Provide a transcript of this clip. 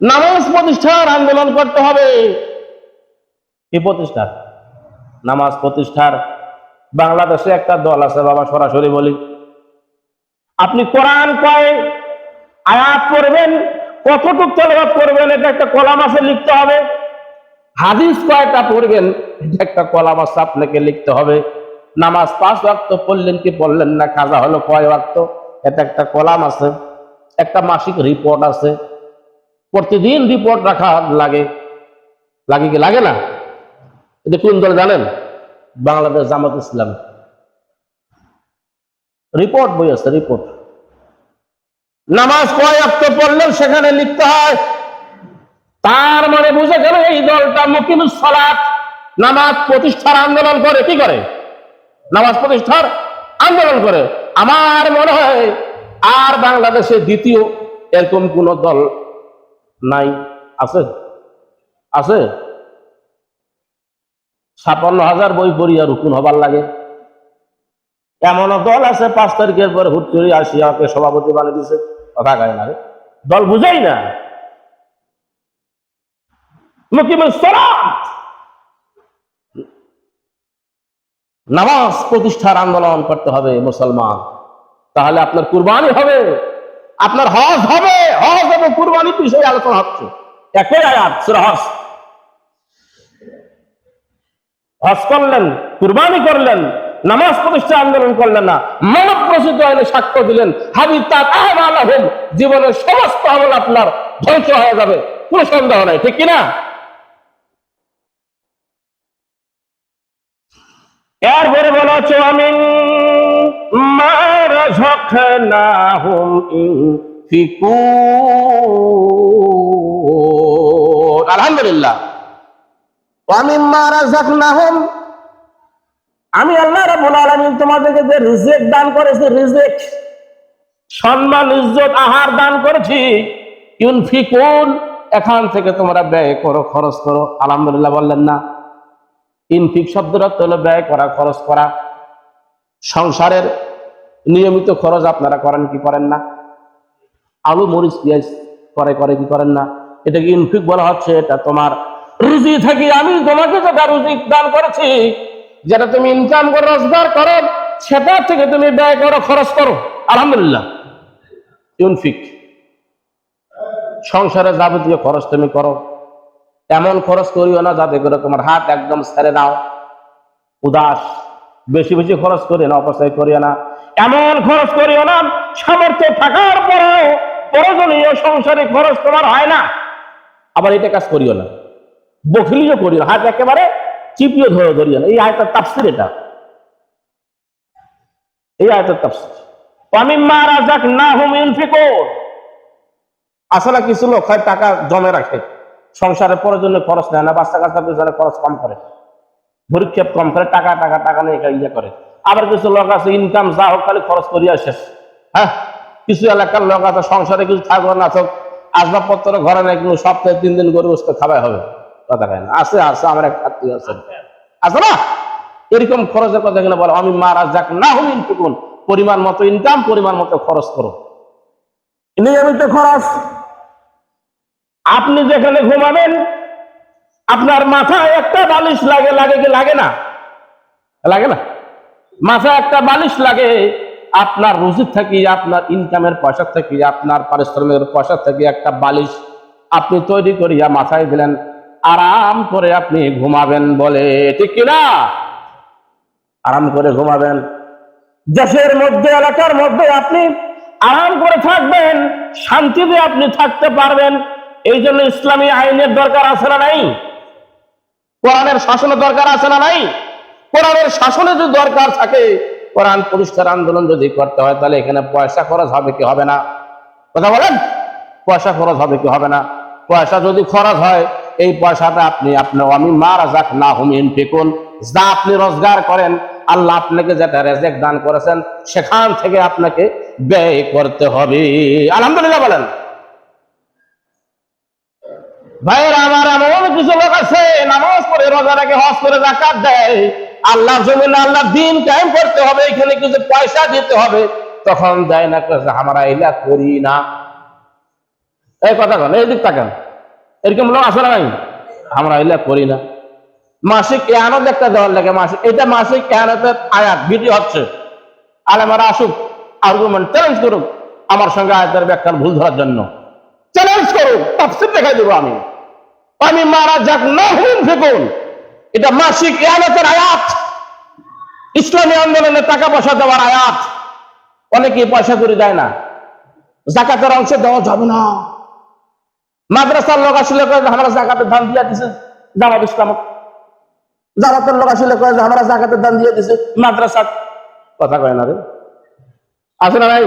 নামাজ প্রতিষ্ঠার আন্দোলন করতে হবে। কি প্রতিষ্ঠার? নামাজ প্রতিষ্ঠার। বাংলাদেশে একটা দল আছে বাবা সরাসরি বলি। আপনি কোরআন কয় আয়াত করবেন কতটুক তেলাওয়াত করবেন এটা একটা কলাম আছে লিখতে হবে। হাদিস কয়টা পড়বেন এটা একটা কলাম আছে আপনাকে লিখতে হবে। নামাজ পাঁচ ওয়াক্ত পড়লেন কি পড়লেন না কাজা হলো কয় ওয়াক্ত এটা একটা কলাম আছে। একটা মাসিক রিপোর্ট আছে। প্রতিদিন রিপোর্ট রাখা লাগে। লাগে কি? লাগে না? এটা কোন দল জানেন? বাংলাদেশ জামাত ইসলাম। রিপোর্ট বই আছে রিপোর্ট নামাজ কয় অক্ত সেখানে লিখতে হয়। তার মানে বুঝে গেল এই দলটা মুকিমুস সালাত, নামাজ প্রতিষ্ঠার আন্দোলন করে। কি করে? নামাজ প্রতিষ্ঠার আন্দোলন করে। আমার মনে হয় আর বাংলাদেশে দ্বিতীয় এরকম কোন দল নাই। আছে? আছে? ছাপান্ন হাজার বই পড়িয়া রুকুন হবার লাগে। এমন দল আছে, পাঁচ তারিখের পরে হুট করে আসিয়া ওকে সভাপতি বানিয়ে দিছে। কথা গায় না দল বুঝাই না। নামাজ প্রতিষ্ঠার আন্দোলন করতে হবে মুসলমান। তাহলে আপনার কুরবানি হবে। আপনার হজ হবে হজ হবে কুরবানি বিষয়ে আলোচনা হচ্ছে। একই আয়াত সূরা হজ। হজ করলেন কুরবানি করলেন নামাজ প্রতিষ্ঠা আন্দোলন করলেন না। মানব প্রসিত আইনে সাক্ষ্য দিলেন হাবিব তা আহম জীবনের সমস্ত আমল আপনার ধ্বংস হয়ে যাবে। কোনো সন্দেহ নাই ঠিক কিনা? এরপরে বলা হচ্ছে আমি মারা আলহামদুলিল্লাহ আমি মারা ঝখনা হুম আমি আল্লাহ রাব্বুল আলামিন তোমাদেরকে যে রিজেক দান করেছি রিজেক সম্মান ইজ্জত আহার দান করেছি ইউনফিকুন এখান থেকে তোমরা ব্যয় করো খরচ করো। আলহামদুলিল্লাহ বললেন না। ইনফিক অর্থ হলো ব্যয় করা খরচ করা। সংসারের নিয়মিত খরচ আপনারা করেন কি করেন না? আলু, মরিচ, পেঁয়াজ করে করে কি করেন না? এটাকে ইনফিক বলা হচ্ছে, এটা তোমার রুজি থাকি আমি তোমাকে যেটা রুজি দান করেছি, যেটা তুমি ইনকাম করে, রোজগার করো, সেটা থেকে তুমি ব্যয় করো, খরচ করো। আলহামদুলিল্লাহ। ইনফিক সংসারে যাবতীয় খরচ তুমি করো। এমন খরচ করিও না যাতে করে তোমার হাত একদম ছেড়ে দাও। উদাস। বেশি বেশি খরচ করিও না, অপচয় করিও না। এমন খরচ করিও না, সামর্থ্য থাকার পরেও প্রয়োজনীয় সংসারে খরচ তোমার হয় না। আবার এটা কাজ করিও না বখিলিও করিও হাত একেবারে চিপিয়ে ধরে ধরিও না। এই আয়তার তাফসির এটা। এই আয়তার তাফসির। আমি মারা যাক না হুম ইনফিকোর আসলে কিছু লোক হয় টাকা জমে রাখে সংসারের প্রয়োজনীয় খরচ নেয় না, বাচ্চা কাচ্চা খরচ কম করে, ভরিক্ষেপ কম করে, টাকা টাকা টাকা নিয়ে ইয়ে করে। আবার কিছু লোক আছে ইনকাম যা হোক খালি খরচ করিয়া শেষ। হ্যাঁ? কিছু এলাকার লোক আছে, সংসারে কিছু থাকবে না থাক আসবাবপত্র, ঘরে নেই, কিন্তু সপ্তাহে তিন দিন গরু বসতে খাওয়াই হবে। কথা কেন আছে আছে, আমার এক আত্মীয় আছে। আছে না? এরকম খরচের কথা এখানে বলো, আমি মারা যাক না হই ইনটুকুন পরিমাণ মতো ইনকাম পরিমাণ মতো খরচ করো। নিয়মিত খরচ। আপনি যেখানে ঘুমাবেন, আপনার মাথায় একটা বালিশ লাগে লাগে কি, লাগে না? লাগে না? মাথায় একটা বালিশ লাগে, আপনার রুজির থাকি, আপনার ইনকামের পয়সা থেকে, আপনার পারিশ্রমিকের পয়সা থেকে একটা বালিশ আপনি তৈরি করিয়া মাথায় দিলেন, আরাম করে আপনি ঘুমাবেন বলে, ঠিক কিনা আরাম করে ঘুমাবেন। দেশের মধ্যে, এলাকার মধ্যে আপনি আরাম করে থাকবেন, শান্তিতে আপনি থাকতে পারবেন। এই জন্য ইসলামী আইনের দরকার আছে না নাই? কোরআনের শাসনের দরকার আছে না নাই? কোরআনের শাসনে যদি দরকার থাকে, কোরআন প্রতিষ্ঠার আন্দোলন যদি করতে হয়, তাহলে এখানে পয়সা খরচ হবে কি হবে না? কথা বলেন? পয়সা খরচ হবে কি হবে না? পয়সা যদি খরচ হয়, এই পয়সাটা আপনি আপনার আমি মারা যাক না হুমিন ফেকুন যা আপনি রোজগার করেন, আল্লাহ আপনাকে যেটা রেজেক দান করেছেন, সেখান থেকে আপনাকে ব্যয় করতে হবে। আলহামদুলিল্লাহ বলেন। ভাইয়ের, আমার এমন কিছু লোক আছে, নামাজ পড়ে, রোজা রেখে, হজ করে জাকাত দেয়। আল্লাহ জমিন আল্লাহ দিন কায়েম করতে হবে, এখানে কিছু পয়সা দিতে হবে। তখন দেয় না আমরা এলা করি না। এই কথা কন? এই দিক তাকান এরকম লোক আসলে নাই? আমরা এগুলা করি না। মাসিক এহানত একটা দেওয়ার লাগে। মাসিক এটা মাসিক এহানতের আয়াত, ভিডিও হচ্ছে। আলেমারা আসুক আর্গুমেন্ট চ্যালেঞ্জ করুক, আমার সঙ্গে আয়াতের ব্যাখ্যার ভুল ধরার জন্য। চ্যালেঞ্জ করুক, তাফসির দেখাই দেবো আমি। আমি মারা যাক না হুন ফেকুন। এটা মাসিক এহানতের আয়াত। ইসলামী আন্দোলনে টাকা পয়সা দেওয়ার আয়াত। অনেকে পয়সা করে দেয় না। জাকাতের অংশ দেওয়া যাবে না। মাদ্রাসার লোক আসলে আমরা জাকাতের দান দিয়ে দিছে, জামাত ইসলাম জামাতের লোক আসলে কয়ে আমরা জাকাতের দান দিয়ে দিছে মাদ্রাসা কথা কয় না রে। আছে না ভাই